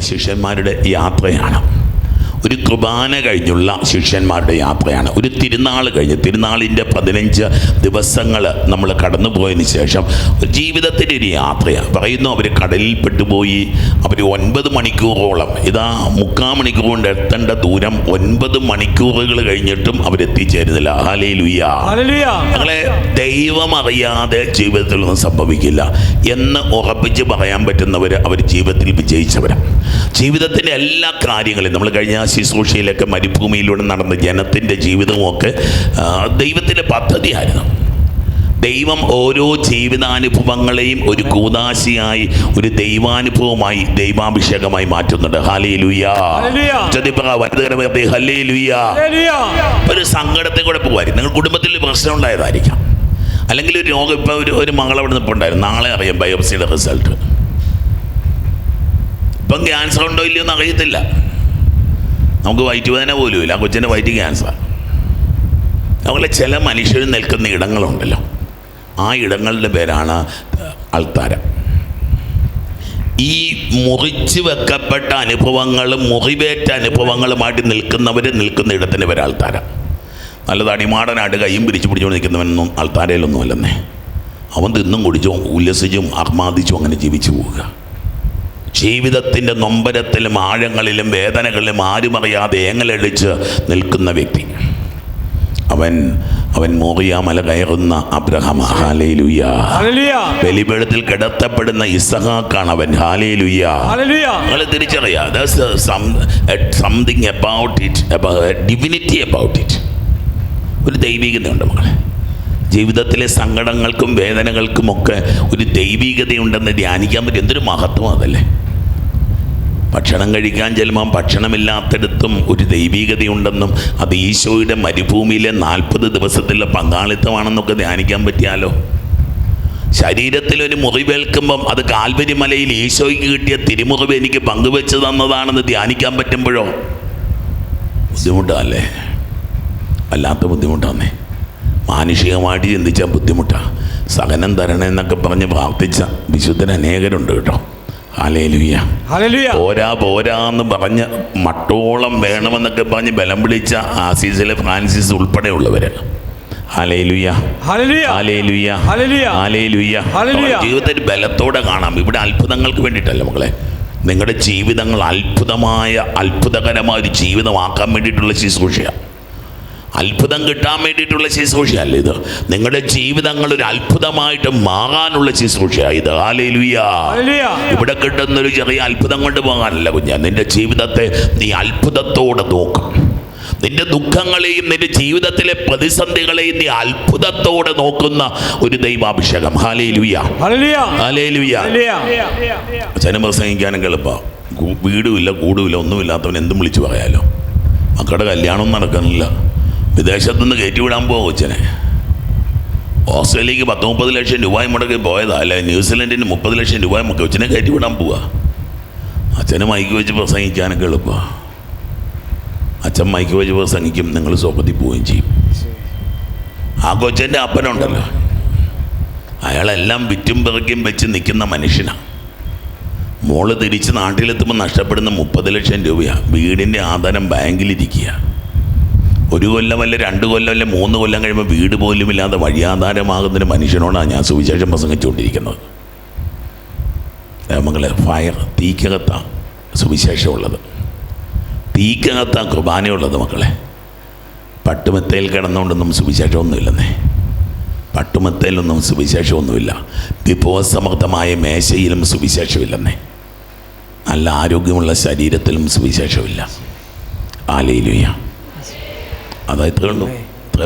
ശിഷ്യന്മാരുടെ യാത്രയാണ് ഒരു കുർബാന കഴിഞ്ഞുള്ള ശിഷ്യന്മാരുടെ യാത്രയാണ്. ഒരു തിരുനാൾ കഴിഞ്ഞ് തിരുനാളിന്റെ പതിനഞ്ച് ദിവസങ്ങൾ നമ്മൾ കടന്നു പോയതിന് ശേഷം ജീവിതത്തിന്റെ ഒരു യാത്രയാണ്. പറയുന്നു അവർ കടലിൽ പെട്ടുപോയി. അവർ ഒൻപത് മണിക്കൂറോളം ഇതാ മുക്കാൽ മണിക്കൂർ കൊണ്ട് എത്തേണ്ട ദൂരം ഒൻപത് മണിക്കൂറുകൾ കഴിഞ്ഞിട്ടും അവരെത്തിച്ചേരുന്നില്ല ഹാലേ ലുയ്യ ഞങ്ങളെ ദൈവം അറിയാതെ ജീവിതത്തിലൊന്നും സംഭവിക്കില്ല എന്ന് ഉറപ്പിച്ച് പറയാൻ പറ്റുന്നവർ അവർ ജീവിതത്തിൽ വിജയിച്ചവരാണ് ജീവിതത്തിന്റെ എല്ലാ കാര്യങ്ങളും നമ്മൾ കഴിഞ്ഞ ശുശ്രൂഷയിലൊക്കെ മരുഭൂമിയിലൂടെ നടന്ന ജനത്തിന്റെ ജീവിതമൊക്കെ ദൈവത്തിന്റെ പദ്ധതിയായിരുന്നു. ദൈവം ഓരോ ജീവിതാനുഭവങ്ങളെയും ഒരു കൂതാശിയായി ഒരു ദൈവാനുഭവമായി ദൈവാഭിഷേകമായി മാറ്റുന്നുണ്ട്. ഒരു സങ്കടത്തെ കൂടെ പോകുമായിരിക്കും നിങ്ങൾ കുടുംബത്തിൽ പ്രശ്നം ഉണ്ടായതായിരിക്കാം. അല്ലെങ്കിൽ ഒരു രോഗം ഇപ്പോൾ ഒരു ഒരു മകളെ അവിടെ നിൽപ്പുണ്ടായിരുന്നു നാളെ അറിയാം ബയോപ്സിയുടെ റിസൾട്ട്. ഇപ്പം ക്യാൻസർ ഉണ്ടോ ഇല്ലയോ എന്ന് അറിയത്തില്ല. നമുക്ക് വയറ്റ് വേദന പോലും ഇല്ല. ആ കൊച്ചിന്റെ വയറ്റ് ക്യാൻസർ അതുപോലെ ചില മനുഷ്യർ നിൽക്കുന്ന ഇടങ്ങളുണ്ടല്ലോ. ആ ഇടങ്ങളുടെ പേരാണ് ആൾത്താര ഈ മുറിച്ച് വെക്കപ്പെട്ട അനുഭവങ്ങളും മുറിവേറ്റ അനുഭവങ്ങളുമായിട്ട് നിൽക്കുന്നവർ നിൽക്കുന്ന ഇടത്തിന്റെ പേര് ആൾത്താരം നല്ല തടിമാടനായിട്ട് കൈയും പിരിച്ചു പിടിച്ചുകൊണ്ട് നിൽക്കുന്നവനൊന്നും ആൾത്താരയിലൊന്നുമല്ലെന്നേ അവൻ തിന്നും കുടിച്ചും ഉല്ലസിച്ചും ആഹ്മാദിച്ചും അങ്ങനെ ജീവിച്ചു പോവുക. ജീവിതത്തിന്റെ നൊമ്പരത്തിലും ആഴങ്ങളിലും വേദനകളിലും ആരുമറിയാതെ ഏങ്ങലടിച്ച് നിൽക്കുന്ന വ്യക്തി. അവൻ അവൻ മോറിയാമല കയറുന്ന അബ്രഹാം ഹാലേലുയ്യ. വെളിപെടുത്തിൽ കിടത്തപ്പെടുന്ന ഇസഹാക്കാണ് അവൻ ഹാലേലുയ്യ. നിങ്ങൾ തിരിച്ചറിയാം something about it divinity about it ഒരു ദൈവികതയുണ്ട് മകളെ ജീവിതത്തിലെ സങ്കടങ്ങൾക്കും വേദനകൾക്കുമൊക്കെ ഒരു ദൈവീകതയുണ്ടെന്ന് ധ്യാനിക്കാൻ പറ്റും എന്തൊരു മഹത്വം അതല്ലേ? ഭക്ഷണം കഴിക്കാൻ ചെല്ലുമ്പം ഭക്ഷണമില്ലാത്തടത്തും ഒരു ദൈവീകതയുണ്ടെന്നും അത് ഈശോയുടെ മരുഭൂമിയിലെ നാൽപ്പത് ദിവസത്തിലെ പങ്കാളിത്തമാണെന്നൊക്കെ ധ്യാനിക്കാൻ പറ്റിയാലോ? ശരീരത്തിലൊരു മുറിവേൽക്കുമ്പം അത് കാൽവരി മലയിൽ ഈശോയ്ക്ക് കിട്ടിയ തിരുമുറിവ് എനിക്ക് പങ്കുവെച്ച് തന്നതാണെന്ന് ധ്യാനിക്കാൻ പറ്റുമ്പോഴോ? ബുദ്ധിമുട്ടാല്ലേ? വല്ലാത്ത ബുദ്ധിമുട്ടാന്നേ. മാനുഷികമായിട്ട് ചിന്തിച്ചാൽ ബുദ്ധിമുട്ടാണ് സഹനം തരണം എന്നൊക്കെ പറഞ്ഞ് പ്രാർത്ഥിച്ച വിശുദ്ധൻ അനേകരുണ്ട് കേട്ടോ. പോരാ പോരാ എന്ന് പറഞ്ഞ് മട്ടോളം വേണമെന്നൊക്കെ പറഞ്ഞ് ബലം വിളിച്ച ആസീസിലെ ഫ്രാൻസിസ് ഉൾപ്പെടെയുള്ളവര്. ജീവിതത്തിൽ ബലത്തോടെ കാണാം. ഇവിടെ അത്ഭുതങ്ങൾക്ക് വേണ്ടിയിട്ടല്ല മക്കളെ? നിങ്ങളുടെ ജീവിതങ്ങൾ അത്ഭുതമായ അത്ഭുതകരമായ ഒരു ജീവിതമാക്കാൻ വേണ്ടിയിട്ടുള്ള ശുശ്രൂഷയാണ് അത്ഭുതം കിട്ടാൻ വേണ്ടിയിട്ടുള്ള ശുശ്രൂഷയല്ല ഇത്. നിങ്ങളുടെ ജീവിതങ്ങൾ ഒരു അത്ഭുതമായിട്ട് മാറാനുള്ള ശുശ്രൂഷയാണ് ഇത്. ഇവിടെ കിട്ടുന്നൊരു ചെറിയ അത്ഭുതം കൊണ്ട് പോകാനല്ല കുഞ്ഞ. നിന്റെ ജീവിതത്തെ നീ അത്ഭുതത്തോടെ നോക്കും. നിന്റെ ദുഃഖങ്ങളെയും നിന്റെ ജീവിതത്തിലെ പ്രതിസന്ധികളെയും നീ അത്ഭുതത്തോടെ നോക്കുന്ന ഒരു ദൈവാഭിഷേകം. ഹാലേ അച്ഛനും പ്രസംഗിക്കാനും എളുപ്പമാണ് വീടുമില്ല കൂടുമില്ല ഒന്നുമില്ലാത്തവൻ എന്തും വിളിച്ചു പറയാലോ. മക്കളുടെ കല്യാണം നടക്കുന്നില്ല. വിദേശത്തുനിന്ന് കയറ്റി വിടാൻ പോകും കൊച്ചനെ. ഓസ്ട്രേലിയക്ക് പത്ത് മുപ്പത് ലക്ഷം രൂപയും മുടക്കി പോയതാ. അല്ലെ ന്യൂസിലൻഡിന് മുപ്പത് ലക്ഷം രൂപയും മുടക്കി കൊച്ചിനെ കയറ്റി വിടാൻ പോവാ. അച്ഛന് മൈക്ക് വെച്ച് പ്രസംഗിക്കാനൊക്കെ എളുപ്പമാണ് അച്ഛൻ മൈക്ക് വെച്ച് പ്രസംഗിക്കും നിങ്ങൾ സ്വപ്നത്തിൽ പോവുകയും ചെയ്യും. ആ കൊച്ചന്റെ അപ്പനുണ്ടല്ലോ. അയാളെല്ലാം വിറ്റും പിറക്കും വെച്ച് നിൽക്കുന്ന മനുഷ്യനാണ് മോൾ തിരിച്ച് നാട്ടിലെത്തുമ്പോൾ നഷ്ടപ്പെടുന്ന മുപ്പത് ലക്ഷം രൂപയാണ് വീടിന്റെ ആധാരം ബാങ്കിലിരിക്കുക ഒരു കൊല്ലമല്ല രണ്ട് കൊല്ലമല്ല മൂന്ന് കൊല്ലം കഴിയുമ്പോൾ വീട് പോലും ഇല്ലാതെ വഴിയാധാരമാകുന്നൊരു മനുഷ്യനോടാണ് ഞാൻ സുവിശേഷം പ്രസംഗിച്ചുകൊണ്ടിരിക്കുന്നത്. മകളെ ഫയർ തീക്കകത്താണ് സുവിശേഷമുള്ളത്. തീക്കകത്താണ് കുർബാനയുള്ളത് മക്കളെ. പട്ടുമെത്തയിൽ കിടന്നുകൊണ്ടൊന്നും സുവിശേഷമൊന്നുമില്ലെന്നേ. പട്ടുമെത്തയിലൊന്നും സുവിശേഷമൊന്നുമില്ല. വിഭവസമൃദ്ധമായ മേശയിലും സുവിശേഷമില്ലെന്നേ. നല്ല ആരോഗ്യമുള്ള ശരീരത്തിലും സുവിശേഷമില്ല. ആലയിലുയ അതാ ഇത്രയേ ഉള്ളൂ.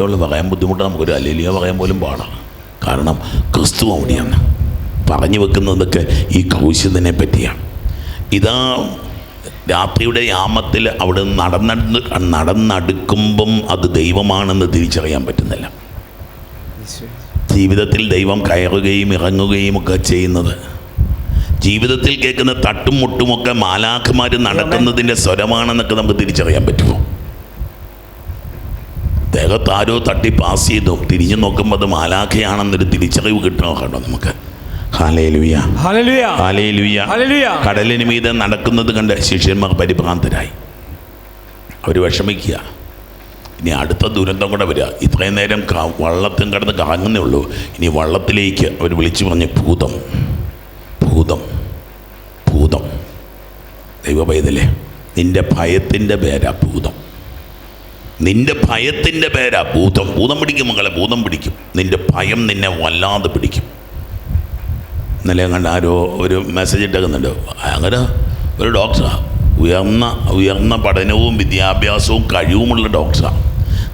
ഉള്ളൂ. പറയാൻ ബുദ്ധിമുട്ട് നമുക്കൊരു അലേലിയ പറയാൻ പോലും പാടാണ് കാരണം ക്രിസ്തു അവിടെയാണ്. പറഞ്ഞു വെക്കുന്നതൊക്കെ ഈ ക്രൂശിതനെ പറ്റിയാണ്. ഇതാ രാത്രിയുടെ യാമത്തിൽ അവിടെ നടന്നു നടന്നടുക്കുമ്പം അത് ദൈവമാണെന്ന് തിരിച്ചറിയാൻ പറ്റുന്നില്ല. ജീവിതത്തിൽ ദൈവം കയറുകയും ഇറങ്ങുകയും ഒക്കെ ചെയ്യുന്നത്. ജീവിതത്തിൽ കേൾക്കുന്ന തട്ടും മുട്ടുമൊക്കെ മാലാഖമാർ നടക്കുന്നതിന്റെ സ്വരമാണെന്നൊക്കെ നമുക്ക് തിരിച്ചറിയാൻ പറ്റുമോ? ദേഹത്ത് ആരോ തട്ടി പാസ് ചെയ്തു. തിരിഞ്ഞു നോക്കുമ്പോൾ അത് മാലാഖയാണെന്നൊരു തിരിച്ചറിവ് കിട്ടണോ കേട്ടോ നമുക്ക്? കടലിന് മീതെ നടക്കുന്നത് കണ്ട് ശിഷ്യന്മാർ പരിഭ്രാന്തരായി. അവർ വിഷമിക്കുക. ഇനി അടുത്ത ദുരന്തം കൂടെ വരിക. ഇത്രയും നേരം വള്ളത്തും കടന്ന് കറങ്ങുന്നേ ഉള്ളൂ. ഇനി വള്ളത്തിലേക്ക് അവർ വിളിച്ചു പറഞ്ഞ് ഭൂതം. ഭൂതം. ഭൂതം. ദൈവ പൈതലേ നിന്റെ ഭയത്തിന്റെ പേരാ ഭൂതം. നിന്റെ ഭയത്തിന്റെ പേരാ ഭൂതം. ഭൂതം പിടിക്കും മകളെ ഭൂതം പിടിക്കും. നിന്റെ ഭയം നിന്നെ വല്ലാതെ പിടിക്കും. ഇന്നലെ കണ്ട ആരോ ഒരു മെസ്സേജ് ഇട്ടേക്കുന്നുണ്ട്. അങ്ങനെ ഒരു ഡോക്ടറാണ് ഉയർന്ന ഉയർന്ന പഠനവും വിദ്യാഭ്യാസവും കഴിവുമുള്ള ഡോക്ടറാണ്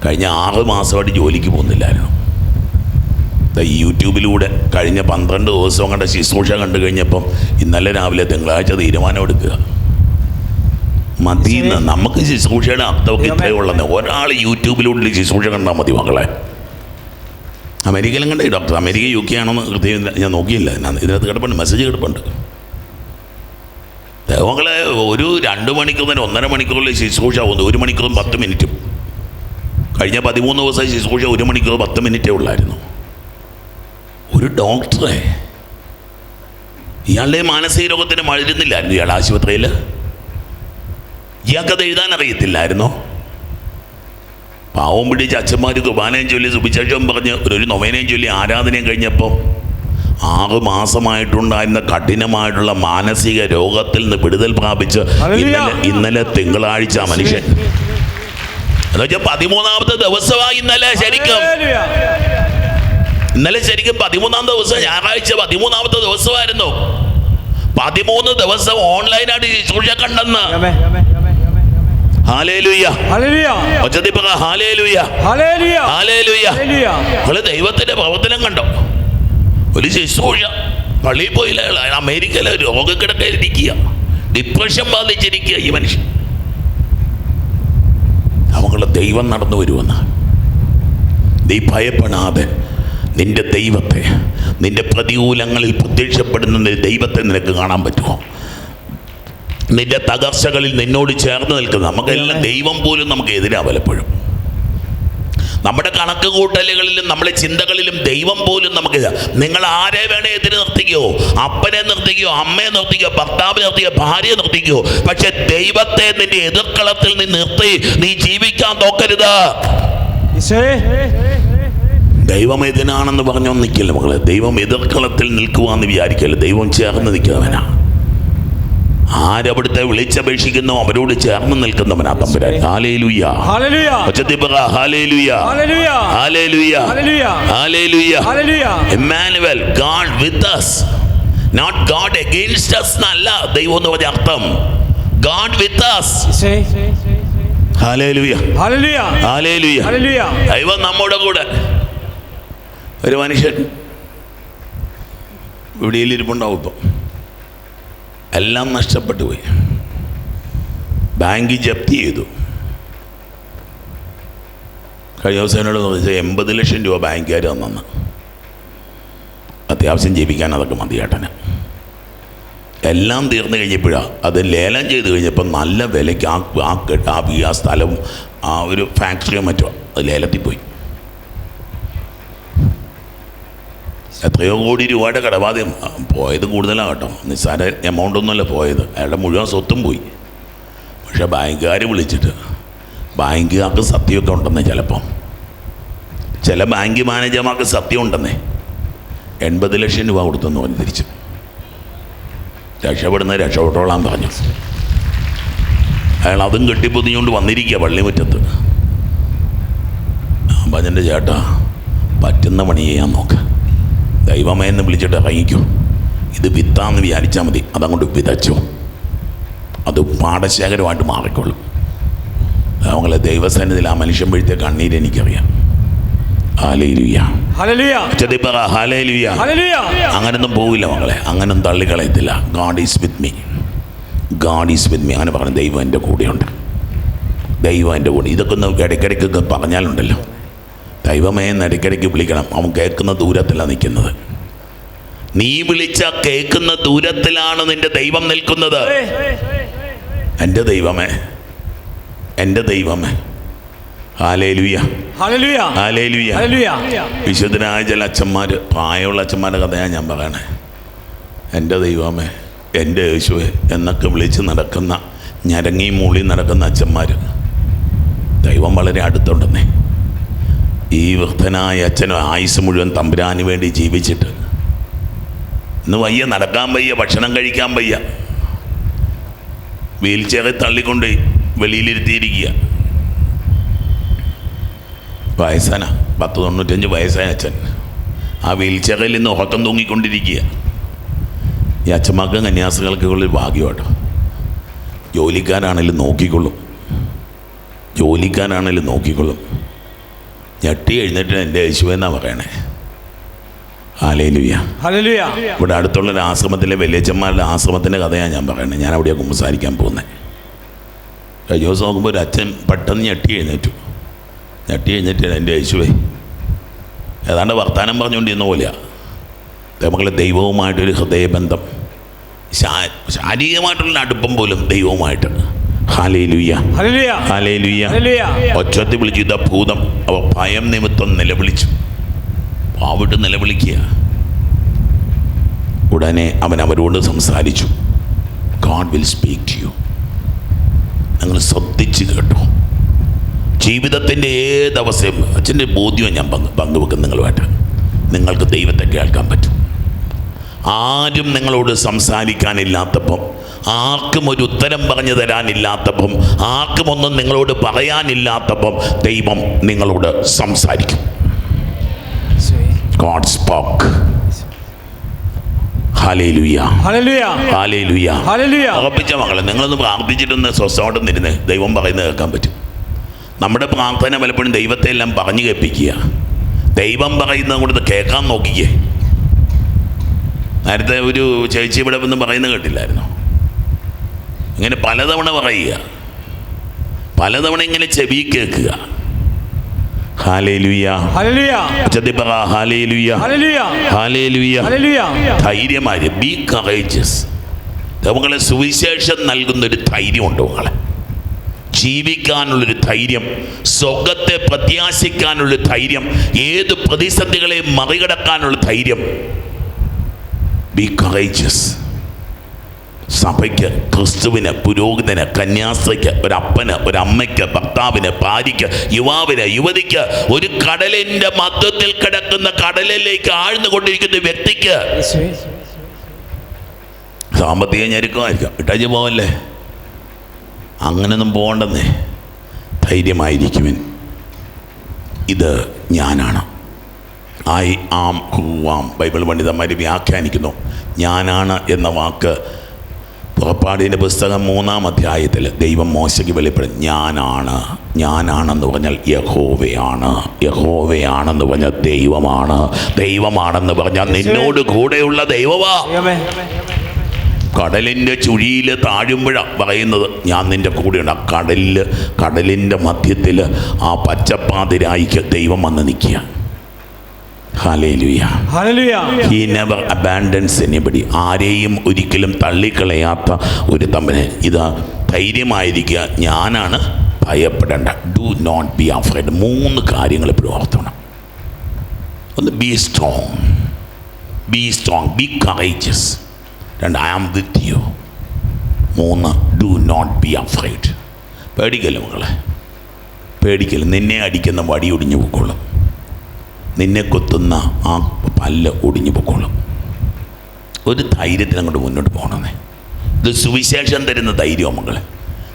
കഴിഞ്ഞ ആറ് മാസമായിട്ട് ജോലിക്ക് പോകുന്നില്ലായിരുന്നു. യൂട്യൂബിലൂടെ കഴിഞ്ഞ പന്ത്രണ്ട് ദിവസം കണ്ട ശുശ്രൂഷ കണ്ടു കഴിഞ്ഞപ്പം ഇന്നലെ രാവിലെ തിങ്കളാഴ്ച തീരുമാനമെടുക്കുക മതിയെന്ന് നമുക്ക് ശുശ്രൂഷയുടെ അർത്ഥമൊക്കെ ഇത്രയേ ഉള്ളതെന്ന് ഒരാൾ യൂട്യൂബിലൂടെ ശുശ്രൂഷ കണ്ടാൽ മതി മകളെ അമേരിക്കയിലും കണ്ടേ ഡോക്ടർ അമേരിക്ക യു കെ ആണെന്ന് കൃത്യം ഞാൻ നോക്കിയില്ല. ഞാൻ ഇതിനകത്ത് കിടപ്പുണ്ട് മെസ്സേജ് കിടപ്പുണ്ട്. മകളെ ഒരു രണ്ട് മണിക്കൂർ തന്നെ ഒന്നര മണിക്കൂറിൽ ശുശ്രൂഷ പോകുന്നു ഒരു മണിക്കൂറും പത്ത് മിനിറ്റും. കഴിഞ്ഞ പതിമൂന്ന് ദിവസമായി ശുശ്രൂഷ ഒരു മണിക്കൂർ പത്ത് മിനിറ്റേ ഉള്ളായിരുന്നു. ഒരു ഡോക്ടറെ ഇയാളുടെ മാനസിക രോഗത്തിന് മഴരുന്നില്ലായിരുന്നു ഇയാൾ ആശുപത്രിയിൽ ഇയാൾക്കത് എഴുതാൻ അറിയത്തില്ലായിരുന്നോ? പാവം പിടിച്ച് അച്ഛന്മാർ കുർബാനയും ചൊല്ലി സുഭിശേഷം പറഞ്ഞ് ഒരു നൊവേനയും ചൊല്ലി ആരാധനയും കഴിഞ്ഞപ്പോൾ ആറ് മാസമായിട്ടുണ്ടായിരുന്ന കഠിനമായിട്ടുള്ള മാനസിക രോഗത്തിൽ നിന്ന് വിടുതൽ പ്രാപിച്ച് ഇന്നലെ ഇന്നലെ തിങ്കളാഴ്ച മനുഷ്യൻ. എന്നുവെച്ചാൽ പതിമൂന്നാമത്തെ ദിവസമായി ഇന്നലെ ശരിക്കും. ഇന്നലെ ശരിക്കും പതിമൂന്നാം ദിവസം ഞായറാഴ്ച പതിമൂന്നാമത്തെ ദിവസമായിരുന്നു. പതിമൂന്ന് ദിവസം ഓൺലൈനായിട്ട് ശുശ്രൂഷ കണ്ടെന്ന്. നിങ്ങൾ ദൈവത്തിന്റെ പ്രവർത്തനം കണ്ടോ? ഒരു ശുശ്രൂഷ പള്ളിയിൽ പോയില്ല. അമേരിക്കയിലെ രോഗക്കിടക്കായിരിക്കുക ഡിപ്രഷൻ ബാധിച്ചിരിക്കുക ഈ മനുഷ്യൻ. അവങ്ങളെ ദൈവം നടന്നു വരുമെന്ന്. നീ ഭയപ്പെടാതെ നിന്റെ ദൈവത്തെ നിന്റെ പ്രതികൂലങ്ങളിൽ പ്രത്യക്ഷപ്പെടുന്ന ദൈവത്തെ നിനക്ക് കാണാൻ പറ്റുമോ? നിന്റെ തകർച്ചകളിൽ നിന്നോട് ചേർന്ന് നിൽക്കുന്നത് നമുക്കെല്ലാം ദൈവം പോലും നമുക്ക് എതിരാ പലപ്പോഴും നമ്മുടെ കണക്ക് കൂട്ടലുകളിലും നമ്മുടെ ചിന്തകളിലും ദൈവം പോലും നമുക്ക് നിങ്ങൾ ആരെ വേണേ എതിരെ നിർത്തിക്കോ? അപ്പനെ നിർത്തിക്കോ? അമ്മയെ നിർത്തിക്കോ? ഭർത്താവിനെ നിർത്തിക്കോ? ഭാര്യയെ നിർത്തിക്കോ? പക്ഷെ ദൈവത്തെ നിന്റെ എതിർക്കളത്തിൽ നിന്ന് നിർത്തി നീ ജീവിക്കാൻ നോക്കരുത്. ദൈവം എതിനാണെന്ന് പറഞ്ഞോ നിൽക്കില്ല മകളെ ദൈവം എതിർക്കളത്തിൽ നിൽക്കുവാന്ന് വിചാരിക്കല്ല? ദൈവം ചേർന്ന് നിൽക്കുന്നവനാ. ആരവിടുത്തെ വിളിച്ചപേക്ഷിക്കുന്നു? അവരോട് ചേർന്ന് നിൽക്കുന്നവനാ തമ്പുരാൻ. ഹാലേലുയ്യ ഹല്ലേലൂയ. ഒച്ചത്തിൽ പറ ഹാലേലുയ്യ ഹല്ലേലൂയ. ഹല്ലേലൂയ. Hallelujah. Emmanuel God with us. Not God against us എന്നല്ല ദൈവം എന്ന് പറഞ്ഞ അർത്ഥം. ഗാഡ് വിത്ത് ദൈവം നമ്മുടെ കൂടെ. ഒരു മനുഷ്യൻ ഇവിടെ ഇപ്പം. എല്ലാം നഷ്ടപ്പെട്ടു പോയി. ബാങ്ക് ജപ്തി ചെയ്തു. കഴിഞ്ഞ ദിവസം എന്നോട് ചോദിച്ചാൽ എൺപത് ലക്ഷം രൂപ ബാങ്കുകാർ തന്നെന്ന്. അത്യാവശ്യം ജീവിക്കാൻ അതൊക്കെ മതി ഏട്ടന്. എല്ലാം തീർന്നു കഴിഞ്ഞപ്പോഴാണ് അത് ലേലം ചെയ്ത് കഴിഞ്ഞപ്പോൾ നല്ല വിലയ്ക്ക് ആ ആ ആ സ്ഥലവും ആ ഒരു ഫാക്ടറിയും മറ്റോ അത് ലേലത്തിൽ പോയി. എത്രയോ കോടി രൂപയുടെ കടബാധ്യം. പോയത് കൂടുതലാണ് കേട്ടോ നിസ്സാര എമൗണ്ട് ഒന്നുമല്ല പോയത്. അയാളുടെ മുഴുവൻ സ്വത്തും പോയി. പക്ഷേ ബാങ്കുകാർ വിളിച്ചിട്ട് ബാങ്കുകാർക്ക് സത്യമൊക്കെ ഉണ്ടെന്നേ ചിലപ്പം. ചില ബാങ്ക് മാനേജർമാർക്ക് സത്യം ഉണ്ടെന്നേ. എൺപത് ലക്ഷം രൂപ കൊടുത്തെന്ന് പറഞ്ഞു തിരിച്ചു. രക്ഷപ്പെടുന്ന രക്ഷപ്പെട്ടോളാൻ പറഞ്ഞു. അയാൾ അതും കെട്ടിപ്പൊതിഞ്ഞുകൊണ്ട് വന്നിരിക്കുക പള്ളിമുറ്റത്ത്. എന്റെ ചേട്ടാ പറ്റുന്ന പണി ചെയ്യാൻ നോക്ക്. ദൈവമേ എന്ന് വിളിച്ചിട്ട് ഇറങ്ങിക്കോ. ഇത് വിത്താന്ന് വിചാരിച്ചാൽ മതി. അതങ്ങോട്ട് വിതച്ചു അത് പാടശേഖരമായിട്ട് മാറിക്കൊള്ളും അവങ്ങളെ ദൈവസന്നിധിയിൽ ആ മനുഷ്യൻ വീഴ്ത്തിയ കണ്ണീര് എനിക്കറിയാം. അങ്ങനൊന്നും പോവില്ല മകളെ. അങ്ങനൊന്നും തള്ളിക്കളയത്തില്ല. God is with me God is with me അങ്ങനെ പറഞ്ഞു ദൈവം എന്റെ കൂടെയുണ്ട്. ദൈവം എന്റെ കൂടെ. ഇതൊക്കെ ഒന്ന് ഇടയ്ക്കിടയ്ക്കൊക്കെ പറഞ്ഞാലുണ്ടല്ലോ. ദൈവമേ നടുക്കിടയ്ക്ക് വിളിക്കണം. അവൻ കേൾക്കുന്ന ദൂരത്തിലാണ് നിൽക്കുന്നത്. നീ വിളിച്ച കേൾക്കുന്ന ദൂരത്തിലാണ് നിന്റെ ദൈവം നിൽക്കുന്നത്. എന്റെ ദൈവമേ എന്റെ ദൈവമേ. വിശുദ്ധനായ ചില അച്ഛന്മാർ പ്രായമുള്ള അച്ഛന്മാരുടെ കഥയാണ് ഞാൻ പറയണേ. എന്റെ ദൈവമേ എന്റെ യേശുവെ എന്നൊക്കെ വിളിച്ച് നടക്കുന്ന ഞരങ്ങി മൂളി നടക്കുന്ന അച്ഛന്മാർ ദൈവം വളരെ അടുത്തുണ്ടെന്നേ. ഈ വൃദ്ധനായ അച്ഛനും ആയുസ് മുഴുവൻ തമ്പുരാന് വേണ്ടി ജീവിച്ചിട്ട്. ഇന്ന് വയ്യ നടക്കാൻ വയ്യ ഭക്ഷണം കഴിക്കാൻ വയ്യ. വീൽ ചെയറിൽ തള്ളിക്കൊണ്ട് വെളിയിലിരുത്തിയിരിക്കുക. വയസ്സന പത്ത് തൊണ്ണൂറ്റഞ്ച് വയസ്സായ അച്ഛൻ. ആ വീൽ ചെയറിൽ നിന്ന് ഉറക്കം തൂങ്ങിക്കൊണ്ടിരിക്കുക. ഈ അച്ഛന്മാർക്ക് കന്യാസികൾക്ക് ഉള്ള ഭാഗ്യമാട്ടോ. ജോലിക്കാരാണെങ്കിലും നോക്കിക്കൊള്ളും. ജോലിക്കാരാണെങ്കിലും നോക്കിക്കൊള്ളും. ഞെട്ടി എഴുന്നേറ്റ് എന്റെ യേശുവെന്നാണ് പറയണേ. ആലേലുയ്യ ഹല്ലേലൂയ. ഇവിടെ അടുത്തുള്ള ഒരു ആശ്രമത്തിലെ വലിയച്ഛന്മാരുടെ ആശ്രമത്തിന്റെ കഥയാണ് ഞാൻ പറയുന്നത് ഞാൻ അവിടെയാണ് കുമ്പസാരിക്കാൻ പോകുന്നത് കഴിഞ്ഞ ദിവസം നോക്കുമ്പോൾ ഒരു അച്ഛൻ പെട്ടെന്ന് ഞെട്ടി എഴുന്നേറ്റു. ഞെട്ടി എഴുന്നേറ്റ് എന്റെ യേശുവേ ഏതാണ്ട് വർത്തമാനം പറഞ്ഞുകൊണ്ടിരുന്ന പോലെയാണ് നമുക്ക് ദൈവവുമായിട്ടൊരു ഹൃദയബന്ധം. ശാരീരികമായിട്ടുള്ള അടുപ്പം പോലും ദൈവവുമായിട്ട് ഒച്ചത്തിൽ വിളിച്ചു ഇതാ ഭൂതം. അവ ഭയം നിമിത്തം നിലവിളിച്ചു. പാവിട്ട് നിലവിളിക്കുക. ഉടനെ അവൻ അവരോട് സംസാരിച്ചു. God will speak to you നിങ്ങൾ ശ്രദ്ധിച്ച് കേട്ടോ. ജീവിതത്തിന്റെ ഏതവസ്ഥയും അച്ഛന്റെ ബോധ്യവും ഞാൻ പങ്ക് പങ്കുവെക്കും നിങ്ങളുമായിട്ട്. നിങ്ങൾക്ക് ദൈവത്തെ കേൾക്കാൻ പറ്റും. ആരും നിങ്ങളോട് സംസാരിക്കാനില്ലാത്തപ്പം ആർക്കും ഒരു ഉത്തരം പറഞ്ഞു തരാനില്ലാത്തപ്പം ആർക്കും ഒന്നും നിങ്ങളോട് പറയാനില്ലാത്തപ്പം ദൈവം നിങ്ങളോട് സംസാരിക്കും. ഗോഡ് സ്പോക്ക് ഉറപ്പിച്ച മകളെ നിങ്ങളൊന്ന് പ്രാർത്ഥിച്ചിട്ടൊന്ന് സ്വസ്ഥമായിട്ട് നിരുന്ന് ദൈവം പറയുന്നത് കേൾക്കാൻ പറ്റും. നമ്മുടെ പ്രാർത്ഥന പലപ്പോഴും ദൈവത്തെ എല്ലാം പറഞ്ഞു കേൾപ്പിക്കുക. ദൈവം പറയുന്നത് കൊണ്ട് കേൾക്കാൻ നോക്കിക്കേ. നേരത്തെ ഒരു ചേച്ചി ഇവിടെ വന്ന് പറയുന്നത് കേട്ടില്ലായിരുന്നു? ഇങ്ങനെ പലതവണ പറയുക. പലതവണ ഇങ്ങനെ ചെവി കേൾക്കുക. ധൈര്യമായി ബി കറേജസ് നമ്മളെ സുവിശേഷം നൽകുന്നൊരു ധൈര്യമുണ്ട് മകളെ ജീവിക്കാനുള്ളൊരു ധൈര്യം സ്വർഗത്തെ പ്രത്യാശിക്കാനുള്ള ധൈര്യം ഏത് പ്രതിസന്ധികളെയും മറികടക്കാനുള്ള ധൈര്യം. ബി കറേജസ് സഭയ്ക്ക് ക്രിസ്തുവിന് പുരോഹിതന് കന്യാസ്ത്രീക്ക് ഒരപ്പന് ഒരമ്മയ്ക്ക് ഭർത്താവിന് ഭാര്യയ്ക്ക് യുവാവിന് യുവതിക്ക് ഒരു കടലിന്റെ മധ്യത്തിൽ കിടക്കുന്ന കടലിലേക്ക് ആഴ്ന്നുകൊണ്ടിരിക്കുന്ന വ്യക്തിക്ക് സാമ്പത്തിക ഞെരുക്കമായിരിക്കാം. ഇട്ടു പോവല്ലേ? അങ്ങനൊന്നും പോകണ്ടെന്നേ. ധൈര്യമായിരിക്കുവിൻ. ഇത് ഞാനാണ്. I am who am. Bible പണ്ഡിതന്മാർ വ്യാഖ്യാനിക്കുന്നു. ഞാനാണ് എന്ന വാക്ക് പുറപ്പാടിന്റെ പുസ്തകം മൂന്നാം അധ്യായത്തിൽ ദൈവം മോശയ്ക്ക് വെളിപ്പെടും ഞാനാണ് ഞാനാണെന്ന് പറഞ്ഞാൽ യഹോവയാണ്. യഹോവയാണെന്ന് പറഞ്ഞാൽ ദൈവമാണ്. ദൈവമാണെന്ന് പറഞ്ഞാൽ നിന്നോട് കൂടെയുള്ള ദൈവമാ. കടലിന്റെ ചുഴിയിൽ താഴുമ്പോഴാണ് പറയുന്നത്. ഞാൻ നിന്റെ കൂടെയുണ്ട്. ആ കടലിൽ കടലിന്റെ മധ്യത്തിൽ ആ പച്ചപ്പാതിരായിക്ക് ദൈവം വന്ന് നിൽക്കുക ഹി നെവർ അബാൻഡൻസ് എനിബഡി ആരെയും ഒരിക്കലും തള്ളിക്കളയാത്ത ഒരു തമ്പന്. ഇത് ധൈര്യമായിരിക്കുക. ഞാനാണ്. ഭയപ്പെടേണ്ട. ഡു നോട്ട് ബി അഫ്രൈഡ് മൂന്ന് കാര്യങ്ങൾ എപ്പോഴും ഓർത്തണം. ഒന്ന് be strong be strong be courageous രണ്ട് ഐ ആം വിത്ത് യു മൂന്ന് ഡു നോട്ട് ബി അഫ്രൈഡ് പേടിക്കല്ലോ മകളെ പേടിക്കല്ലോ? നിന്നെ അടിക്കുന്ന വടി ഒടിഞ്ഞു പൊക്കോളും നിന്നെ കൊത്തുന്ന ആ പല്ല് ഒടിഞ്ഞു പൊക്കോളും. ഒരു ധൈര്യത്തിൽ അങ്ങോട്ട് മുന്നോട്ട് പോകണമെന്നേ ഇത് സുവിശേഷം തരുന്ന ധൈര്യം മകൾ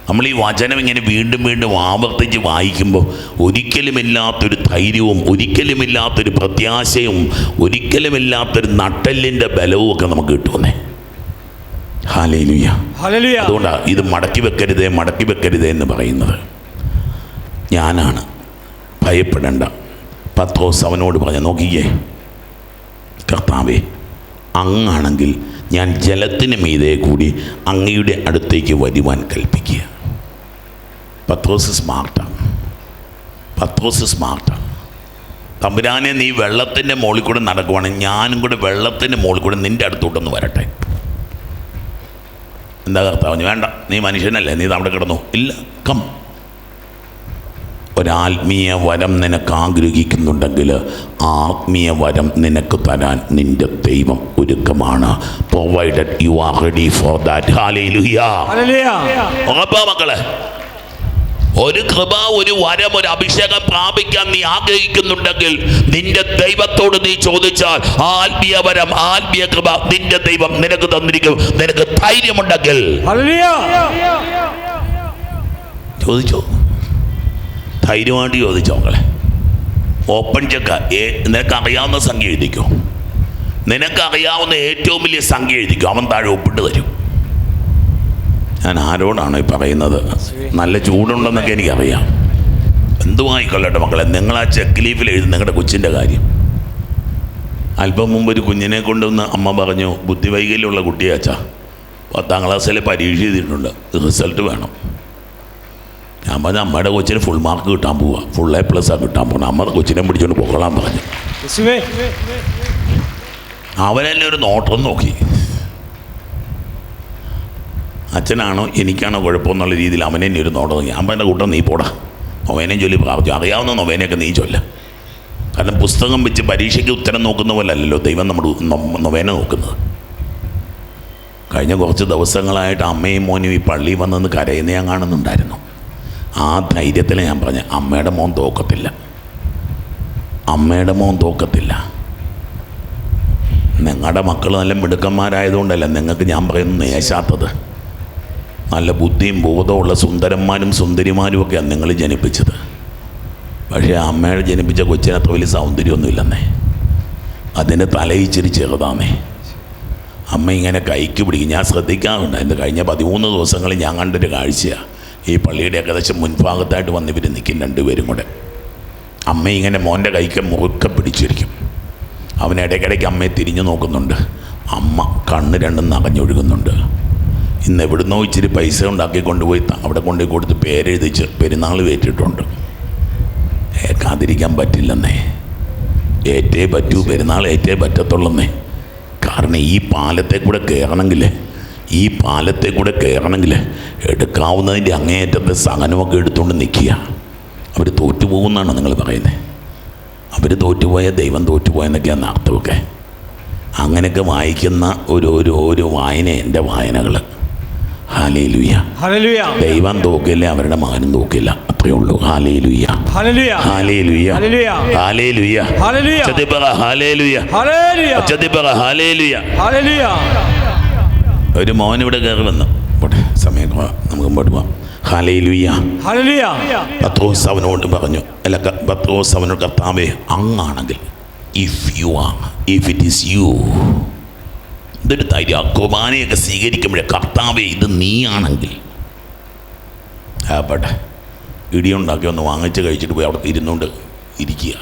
നമ്മൾ ഈ വചനം ഇങ്ങനെ വീണ്ടും വീണ്ടും ആവർത്തിച്ച് വായിക്കുമ്പോൾ ഒരിക്കലുമില്ലാത്തൊരു ധൈര്യവും ഒരിക്കലുമില്ലാത്തൊരു പ്രത്യാശയും ഒരിക്കലുമില്ലാത്തൊരു നട്ടലിന്റെ ബലവും ഒക്കെ നമുക്ക് കിട്ടുമെന്നേ. ഹല്ലേലൂയ അതുകൊണ്ടാണ് ഇത് മടക്കി വെക്കരുതേ മടക്കി വെക്കരുതേ എന്ന് പറയുന്നത്. ഞാനാണ്. ഭയപ്പെടേണ്ട. പത്രോസ് അവനോട് പറഞ്ഞു നോക്കിക്കേ കർത്താവേ അങ്ങാണെങ്കിൽ ഞാൻ ജലത്തിന് മീതെ കൂടി അങ്ങയുടെ അടുത്തേക്ക് വരുവാൻ കൽപ്പിക്കുക. പത്രോസ് സ്മാർട്ടാണ് പത്രോസ് സ്മാർട്ടാണ് തമ്പുരാനെ നീ വെള്ളത്തിന്റെ മുകളിൽ കൂടെ നടക്കുവാണെങ്കിൽ ഞാനും കൂടെ വെള്ളത്തിന്റെ മുകളിൽ കൂടെ നിന്റെ അടുത്തോട്ടൊന്ന് വരട്ടെ. എന്താ കർത്താവ്? വേണ്ട നീ മനുഷ്യനല്ലേ നീ അവിടെ കിടന്നു. ഇല്ല കം ഒരാത്മീയ വരം നിനക്ക് ആഗ്രഹിക്കുന്നുണ്ടെങ്കിൽ ആത്മീയ വരം നിനക്ക് തരാൻ നിന്റെ ദൈവം ഒരുക്കമാണ്. Provided you are ready for that മക്കളെ ഒരു കൃപ ഒരു വരം ഒരു അഭിഷേകം പ്രാപിക്കാൻ നീ ആഗ്രഹിക്കുന്നുണ്ടെങ്കിൽ നിന്റെ ദൈവത്തോട് നീ ചോദിച്ചാൽ ആത്മീയ വരം ആത്മീയ കൃപ നിന്റെ ദൈവം നിനക്ക് തന്നിരിക്കും. നിനക്ക് ധൈര്യമുണ്ടെങ്കിൽ ചോദിച്ചോ? ധൈര്യമായിട്ട് ചോദിച്ചോ മക്കളെ. ഓപ്പൺ ചെക്ക നിനക്ക് അറിയാവുന്ന സംഖ്യ എഴുതിക്കോ. നിനക്ക് അറിയാവുന്ന ഏറ്റവും വലിയ സംഖ്യ എഴുതിക്കോ. അവൻ താഴെ ഒപ്പിട്ട് തരും. ഞാൻ ആരോടാണ് പറയുന്നത്? നല്ല ചൂടുണ്ടെന്നൊക്കെ എനിക്കറിയാം. എന്തുമായിക്കൊള്ളട്ടെ മക്കളെ. നിങ്ങൾ ആ ചെക്ക് ലീഫിൽ എഴുതി നിങ്ങളുടെ കൊച്ചിന്റെ കാര്യം. അല്പം മുമ്പ് ഒരു കുഞ്ഞിനെ കൊണ്ടുവന്ന് അമ്മ പറഞ്ഞു ബുദ്ധിവൈകല്യമുള്ള കുട്ടിയാച്ചാ പത്താം ക്ലാസ്സിലെ പരീക്ഷ ചെയ്തിട്ടുണ്ട് റിസൾട്ട് വേണം. ഞാൻ പറഞ്ഞ അമ്മയുടെ കൊച്ചിന് ഫുൾ മാർക്ക് കിട്ടാൻ പോവുക ഫുൾ എ പ്ലസ് ആ കിട്ടാൻ പോകണം അമ്മയുടെ കൊച്ചിനെ പിടിച്ചുകൊണ്ട് പോകണം പറഞ്ഞു. അവനെന്നെ ഒരു നോട്ടം നോക്കി. അച്ഛനാണോ എനിക്കാണോ കുഴപ്പമെന്നുള്ള രീതിയിൽ അവനെന്നെ ഒരു നോട്ടം നോക്കി. അമ്മ എന്റെ കൂട്ടം നീ പോടാ. നൊവേനയും ചൊല്ലി പ്രാർത്ഥിച്ചു അറിയാവുന്ന നൊവേനയൊക്കെ നീ ചൊല്ല. കാരണം പുസ്തകം വെച്ച് പരീക്ഷയ്ക്ക് ഉത്തരം നോക്കുന്ന പോലെ അല്ലല്ലോ ദൈവം നമ്മുടെ നൊവേനെ നൊവേന നോക്കുന്നത്. കഴിഞ്ഞ കുറച്ച് ദിവസങ്ങളായിട്ട് അമ്മയും മോനും ഈ പള്ളിയിൽ വന്നെന്ന് കരയുന്ന ഞാൻ കാണുന്നുണ്ടായിരുന്നു. ആ ധൈര്യത്തിൽ ഞാൻ പറഞ്ഞു അമ്മയുടെ മോൻ തോക്കത്തില്ല. അമ്മയുടെ മോൻ തോക്കത്തില്ല. നിങ്ങളുടെ മക്കൾ നല്ല മിടുക്കന്മാരായതുകൊണ്ടല്ല നിങ്ങൾക്ക് ഞാൻ പറയുന്നത് നേശാത്തത്? നല്ല ബുദ്ധിയും ബോധവും ഉള്ള സുന്ദരന്മാരും സുന്ദരിമാരും ഒക്കെയാണ് നിങ്ങൾ ജനിപ്പിച്ചത്. പക്ഷേ അമ്മയുടെ ജനിപ്പിച്ച കൊച്ചിനത്ര വലിയ സൗന്ദര്യമൊന്നുമില്ലെന്നേ. അതിന്റെ തലയിച്ചിരി ചെറുതാന്നേ. അമ്മ ഇങ്ങനെ കൈക്ക് പിടിക്കും. ഞാൻ ശ്രദ്ധിക്കാറുണ്ട്. എന്റെ കഴിഞ്ഞ പതിമൂന്ന് ദിവസങ്ങളിൽ ഞാൻ കണ്ടൊരു കാഴ്ചയാണ് ഈ പള്ളിയുടെ ഏകദേശം മുൻഭാഗത്തായിട്ട് വന്ന് ഇവർ നിൽക്കും രണ്ടുപേരും കൂടെ. അമ്മ ഇങ്ങനെ മോന്റെ കൈക്ക് മുറുക്കെ പിടിച്ചിരിക്കും. അവൻ ഇടയ്ക്കിടയ്ക്ക് അമ്മയെ തിരിഞ്ഞു നോക്കുന്നുണ്ട്. അമ്മ കണ്ണ് രണ്ടും നകഞ്ഞൊഴുകുന്നുണ്ട്. ഇന്ന് എവിടുന്നോ ഇച്ചിരി പൈസ ഉണ്ടാക്കി കൊണ്ടുപോയി അവിടെ കൊണ്ടുപോയി കൊടുത്ത് പേരെഴുതിച്ച് പെരുന്നാൾ വേറ്റിട്ടുണ്ട് കാതിരിക്കാൻ പറ്റില്ലെന്നേ. ഏറ്റേ പറ്റൂ പെരുന്നാൾ ഏറ്റേ പറ്റത്തുള്ളെന്നേ. കാരണം ഈ പാലത്തെ കൂടെ കയറണമെങ്കിൽ ഈ പാലത്തെ കൂടെ കയറണമെങ്കിൽ എടുക്കാവുന്നതിന്റെ അങ്ങേയറ്റത്തെ സഹനമൊക്കെ എടുത്തുകൊണ്ട് നിൽക്കുക. അവർ തോറ്റുപോകുമെന്നാണ് നിങ്ങൾ പറയുന്നത്? അവർ തോറ്റുപോയ ദൈവം തോറ്റുപോയെന്നൊക്കെയാണ് അർത്ഥമൊക്കെ. അങ്ങനെയൊക്കെ വായിക്കുന്ന ഒരു ഒരു ഒരു വായന എന്റെ വായനകൾ. ഹല്ലേലൂയ ദൈവം തോക്കില്ല അവരുടെ മകനും തോക്കില്ല. അത്രേ ഉള്ളൂ. ഹാലേലുയ്യ ഹല്ലേലൂയ ഹാലേലുയ്യ ഹല്ലേലൂയ ഹാലേലുയ്യ ഹല്ലേലൂയ ഒരു മോൻ ഇവിടെ കയറി വന്നു. പോട്ടെ സമയം. നമുക്ക് മുമ്പോട്ട് പോവാം. പത്രോസ് അവനോട് പറഞ്ഞു അല്ല പത്രോസ് അവനോട് കർത്താവേ അങ്ങാണെങ്കിൽ if you are if it is you ഇതൊരു ധൈര്യം കുർബാനയൊക്കെ സ്വീകരിക്കുമ്പോഴേ കർത്താവേ ഇത് നീയാണെങ്കിൽ. ആ പട്ടെ. ഇടിയുണ്ടാക്കി ഒന്ന് വാങ്ങിച്ച് കഴിച്ചിട്ട് പോയി അവിടെ ഇരുന്നുകൊണ്ട് ഇരിക്കുക.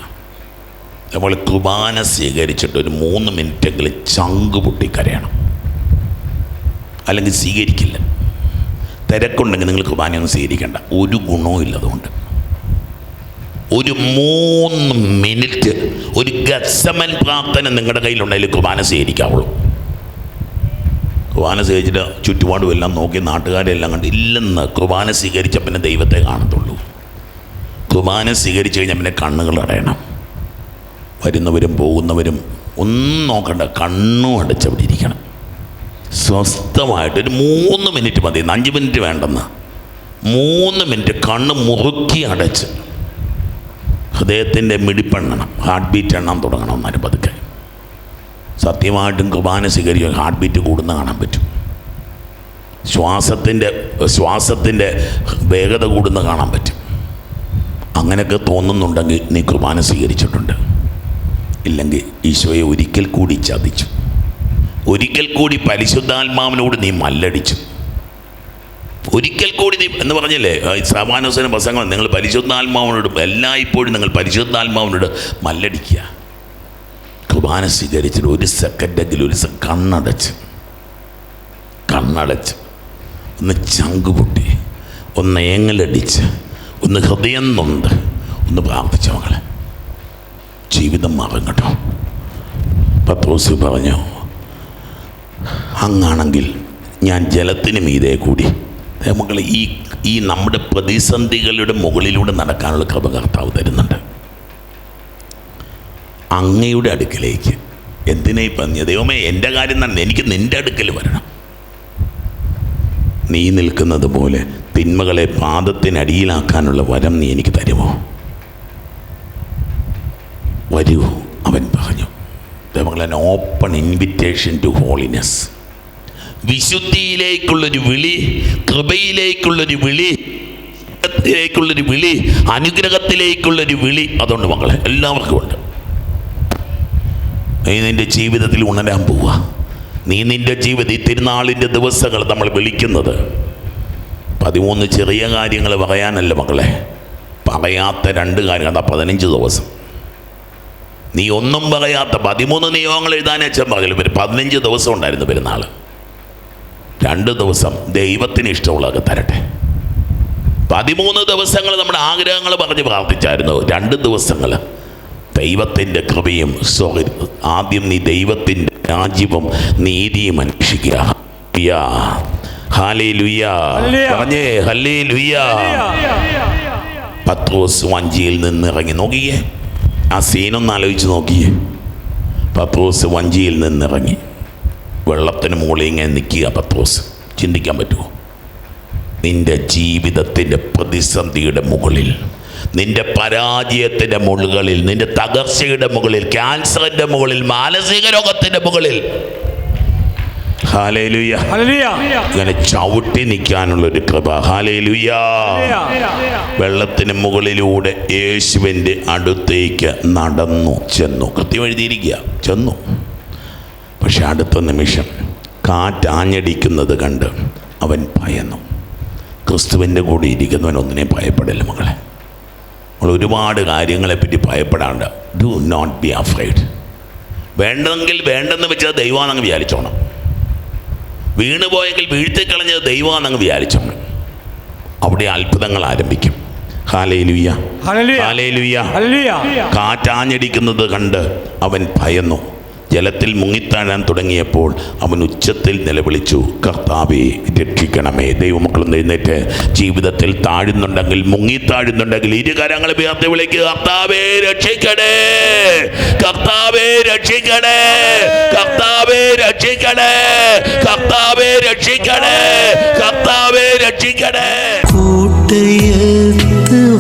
നമ്മൾ കുർബാന സ്വീകരിച്ചിട്ട് ഒരു മൂന്ന് മിനിറ്റെങ്കിലും ചങ്ക് പൊട്ടിക്കരയണം. അല്ലെങ്കിൽ സ്വീകരിക്കില്ല. തിരക്കുണ്ടെങ്കിൽ നിങ്ങൾ കുർബാനയൊന്നും സ്വീകരിക്കേണ്ട. ഒരു ഗുണവും ഇല്ലതുകൊണ്ട്. ഒരു മൂന്ന് മിനിറ്റ് ഒരു ഗസമൻ പ്രാർത്ഥന നിങ്ങളുടെ കയ്യിലുണ്ടെങ്കിൽ കുർബാന സ്വീകരിക്കാവുള്ളൂ. കുർബാന സ്വീകരിച്ചിട്ട് ചുറ്റുപാടും എല്ലാം നോക്കി നാട്ടുകാരെല്ലാം കണ്ട് ഇല്ലെന്ന് കുർബാന സ്വീകരിച്ച പിന്നെ ദൈവത്തെ കാണത്തുള്ളൂ. കുർബാന സ്വീകരിച്ചു കഴിഞ്ഞാൽ പിന്നെ കണ്ണുകൾ അടയണം. വരുന്നവരും പോകുന്നവരും ഒന്നും നോക്കണ്ട കണ്ണും അടച്ചവിടെ ഇരിക്കണം. സ്വസ്ഥമായിട്ട് ഒരു മൂന്ന് മിനിറ്റ് മതി. അഞ്ച് മിനിറ്റ് വേണ്ടെന്ന്. മൂന്ന് മിനിറ്റ് കണ്ണ് മുറുക്കി അടച്ച്. ഹൃദയത്തിന്റെ മിടിപ്പെണ്ണണം. ഹാർട്ട് ബീറ്റ് എണ്ണാൻ തുടങ്ങണം എന്നാലും പതുക്കെ. സത്യമായിട്ടും കുർബാന സ്വീകരിക്കും ഹാർട്ട് ബീറ്റ് കൂടുന്ന കാണാൻ പറ്റും. ശ്വാസത്തിന്റെ ശ്വാസത്തിന്റെ വേഗത കൂടുന്ന കാണാൻ പറ്റും. അങ്ങനെയൊക്കെ തോന്നുന്നുണ്ടെങ്കിൽ നീ കുർബാന സ്വീകരിച്ചിട്ടുണ്ട്. ഇല്ലെങ്കിൽ ഈശോയെ ഒരിക്കൽ കൂടി ചതിച്ചു. ഒരിക്കൽ കൂടി പരിശുദ്ധാത്മാവിനോട് നീ മല്ലടിച്ചു. ഒരിക്കൽ കൂടി നീ എന്ന് പറഞ്ഞല്ലേ? സമാനോസന പ്രസംഗം നിങ്ങൾ പരിശുദ്ധാത്മാവിനോട് എല്ലായ്പ്പോഴും നിങ്ങൾ പരിശുദ്ധാത്മാവിനോട് മല്ലടിക്കുക. കുർബാന സ്വീകരിച്ചിട്ട് ഒരു സെക്കൻഡെങ്കിലും ഒരു കണ്ണടച്ച്. കണ്ണടച്ച്. ഒന്ന് ചങ്ക് പൊട്ടി. ഒന്ന് ഏങ്ങലടിച്ച്. ഒന്ന് ഹൃദയം നൊന്ത്. ഒന്ന് പ്രാർത്ഥിച്ച മകളെ ജീവിതം മാറും കേട്ടോ. ദിവസം പറഞ്ഞു അങ്ങാണെങ്കിൽ ഞാൻ ജലത്തിന് മീതെ കൂടി. മക്കളെ ഈ ഈ നമ്മുടെ പ്രതിസന്ധികളുടെ മുകളിലൂടെ നടക്കാനുള്ള കൃപ കർത്താവ് തരുന്നുണ്ട്. അങ്ങയുടെ അടുക്കലേക്ക് എന്തിനായി പറഞ്ഞ ദൈവമേ എന്റെ കാര്യം തന്നെ എനിക്ക് നിന്റെ അടുക്കൽ വരണം. നീ നിൽക്കുന്നത് പോലെ തിന്മകളെ പാദത്തിനടിയിലാക്കാനുള്ള വരം നീ എനിക്ക് തരുമോ? വരൂ അവൻ പറഞ്ഞു. ദൈവങ്ങളെ ഓപ്പൺ ഇൻവിറ്റേഷൻ ടു ഹോളിനെസ് വിശുദ്ധിയിലേക്കുള്ളൊരു വിളി കൃപയിലേക്കുള്ളൊരു വിളി ത്തിലേക്കുള്ളൊരു വിളി അനുഗ്രഹത്തിലേക്കുള്ളൊരു വിളി അതുകൊണ്ട് മക്കളെ എല്ലാവർക്കും ഉണ്ട്. നീ നിന്റെ ജീവിതത്തിൽ ഉണരാൻ പോവുക. നീ നിന്റെ ജീവിതം ഈ തിരുനാളിന്റെ ദിവസങ്ങൾ നമ്മൾ വിളിക്കുന്നത്. പതിമൂന്ന് ചെറിയ കാര്യങ്ങൾ പറയാനല്ല മക്കളെ. പറയാത്ത രണ്ട് കാര്യങ്ങൾ പതിനഞ്ച് ദിവസം. നീ ഒന്നും പറയാത്ത പതിമൂന്ന് നിയമങ്ങൾ എഴുതാനേ അച്ഛൻ പറഞ്ഞു ഒരു പതിനഞ്ച് ദിവസം ഉണ്ടായിരുന്നു പെരുന്നാൾ. രണ്ട് ദിവസം ദൈവത്തിന് ഇഷ്ടമുള്ളതൊക്കെ തരട്ടെ. പതിമൂന്ന് ദിവസങ്ങൾ നമ്മുടെ ആഗ്രഹങ്ങൾ പറഞ്ഞ് പ്രാർത്ഥിച്ചായിരുന്നു. രണ്ട് ദിവസങ്ങൾ ദൈവത്തിന്റെ കൃപയും സ്വഹ ആദ്യം നീ ദൈവത്തിന്റെ രാജ്യവും നീതിയും അന്വേഷിക്കുക. പറഞ്ഞേ ഹല്ലേ ലുയ്യാ പത്രോസ് വഞ്ചിയിൽ നിന്ന് ഇറങ്ങി നോക്കിയേ. ആ സീനൊന്ന് ആലോചിച്ച് നോക്കിയേ. പത്രോസ് വഞ്ചിയിൽ നിന്നിറങ്ങി. വെള്ളത്തിന് മുകളിൽ ഇങ്ങനെ നിൽക്കുക പത്രോസ്. ചിന്തിക്കാൻ പറ്റുമോ? നിന്റെ ജീവിതത്തിന്റെ പ്രതിസന്ധിയുടെ മുകളിൽ നിന്റെ പരാജയത്തിന്റെ മുകളിൽ നിന്റെ തകർച്ചയുടെ മുകളിൽ ക്യാൻസറിന്റെ മുകളിൽ മാനസിക രോഗത്തിന്റെ മുകളിൽ ഹാലേലുയ്യ ചവിട്ടി നിൽക്കാനുള്ള ഒരു കൃപ. ഹാലേലുയ. വെള്ളത്തിന് മുകളിലൂടെ യേശുവിന്റെ അടുത്തേക്ക് നടന്നു ചെന്നു. കൃത്യം എഴുതിയിരിക്കുക. ചെന്നു. പക്ഷെ അടുത്ത നിമിഷം കാറ്റാഞ്ഞടിക്കുന്നത് കണ്ട് അവൻ ഭയന്നു. ക്രിസ്തുവിന്റെ കൂടെ ഇരിക്കുന്നവൻ ഒന്നിനെ ഭയപ്പെടില്ല മകളെ. നമ്മൾ ഒരുപാട് കാര്യങ്ങളെപ്പറ്റി ഭയപ്പെടാണ്ട് ഡു നോട്ട് ബി അഫ്രൈഡ് വേണ്ടെങ്കിൽ വേണ്ടെന്ന് വെച്ചാൽ ദൈവമാണെന്ന് വിചാരിച്ചോണം. വീണ് പോയെങ്കിൽ വീഴ്ത്തിക്കളഞ്ഞത് ദൈവമാണെന്ന് അങ്ങ് വിചാരിച്ചു. അവിടെ അത്ഭുതങ്ങൾ ആരംഭിക്കും. കാറ്റാഞ്ഞടിക്കുന്നത് കണ്ട് അവൻ ഭയന്നു. ജലത്തിൽ മുങ്ങിത്താഴാൻ തുടങ്ങിയപ്പോൾ അവൻ ഉച്ചത്തിൽ നിലവിളിച്ചു കർത്താവെ രക്ഷിക്കണമേ. ദൈവമക്കൾ എഴുന്നേറ്റ്. ജീവിതത്തിൽ താഴുന്നുണ്ടെങ്കിൽ മുങ്ങിത്താഴുന്നുണ്ടെങ്കിൽ ഇരു കരങ്ങൾ ഉയർത്തി വിളിക്കുക. കർത്താവെ രക്ഷിക്കണേ. കർത്താവെ രക്ഷിക്കണേ. കർത്താവെ രക്ഷിക്കണേ. കർത്താവെ രക്ഷിക്കണേ. കർത്താവെ രക്ഷിക്കണേ. കൂട്ടയത്ത്